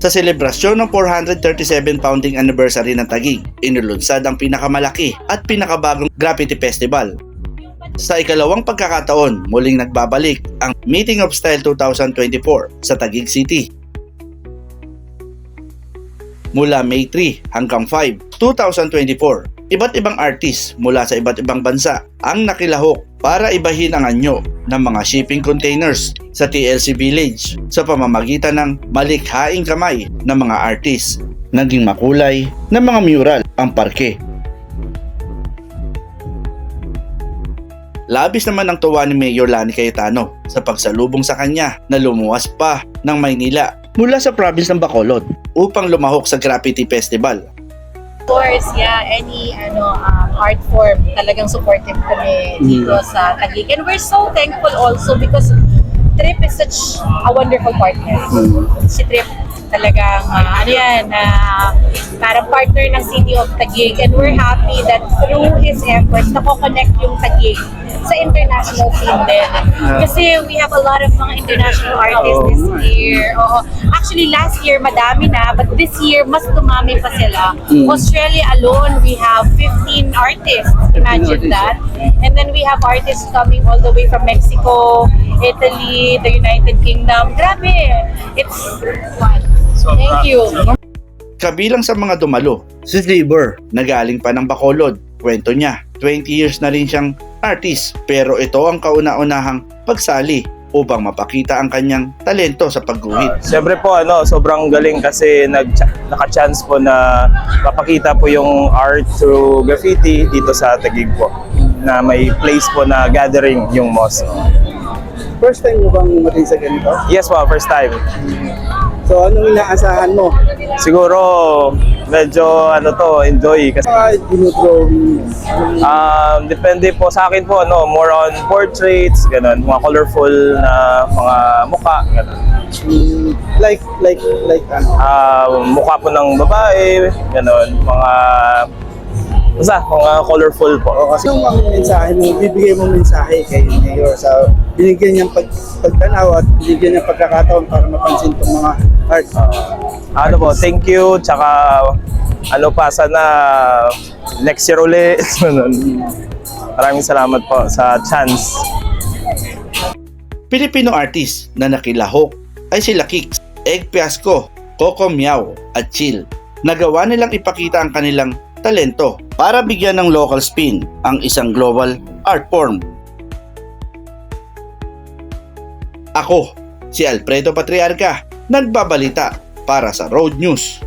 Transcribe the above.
Sa selebrasyon ng 437 founding anniversary ng Taguig, inulunsad ang pinakamalaki at pinakabagong graffiti festival. Sa ikalawang pagkakataon, muling nagbabalik ang Meeting of Style 2024 sa Taguig City. Mula May 3 hanggang 5, 2024, iba't ibang artist mula sa iba't ibang bansa ang nakilahok para ibahin ang anyo ng mga shipping containers sa TLC Village sa pamamagitan ng malikhaing kamay ng mga artist. Naging makulay na mga mural ang parke. Labis naman ang tuwa ni Mayor Lani Cayetano sa pagsalubong sa kanya na lumuwas pa ng Maynila mula sa province ng Bacolod upang lumahok sa Graffiti Festival course, yeah, any ano um, art form, talagang supportive kami dito sa Taguig. And we're so thankful also because Trip is such a wonderful partner. Si Trip talagang uh, ano yan, uh, parang partner ng City of Taguig and we're happy that through his efforts, nako-connect yung Taguig sa international scene din. Kasi we have a lot of mga international artists this year. Oo. Actually, last year madami na, but this year mas dumami pa sila. Australia alone, we have 15 artists. Imagine that. And then we have artists coming all the way from Mexico, Italy, the United Kingdom. Grabe! It's fun. Thank you. Kabilang sa mga dumalo, si Sliver na galing pa ng Bacolod. Kwento niya, 20 years na rin siyang artist pero ito ang kauna-unahang pagsali upang mapakita ang kanyang talento sa pagguhit. Siyempre po, ano, sobrang galing kasi nag naka-chance po na mapakita po yung art through graffiti dito sa Taguig po na may place po na gathering yung mosque. First time mo bang umating sa ganito? Yes po, first time. So, anong inaasahan mo? Siguro medyo ano to, enjoy kasi Ah, dinodrawing. um, depende po sa akin po ano, more on portraits, ganun, mga colorful na mga mukha, ganun. Mm, like, like, like, ano? Ah, mukha po ng babae, ganun, mga basta mga colorful po. O, kasi yung ang mensahe mo, bibigay mo mensahe kay Mayor sa binigyan niyang pag, pagtanaw at binigyan niyang pagkakataon para mapansin itong mga art. Ano po, thank you, tsaka ano pa, sana next year ulit. Maraming salamat po sa chance. Pilipino artist na nakilahok ay sila Kix, Egg Piasco, Coco Miao at Chill. Nagawa nilang ipakita ang kanilang talento para bigyan ng local spin ang isang global art form. Ako, si Alfredo Patriarca, nagbabalita para sa Road News.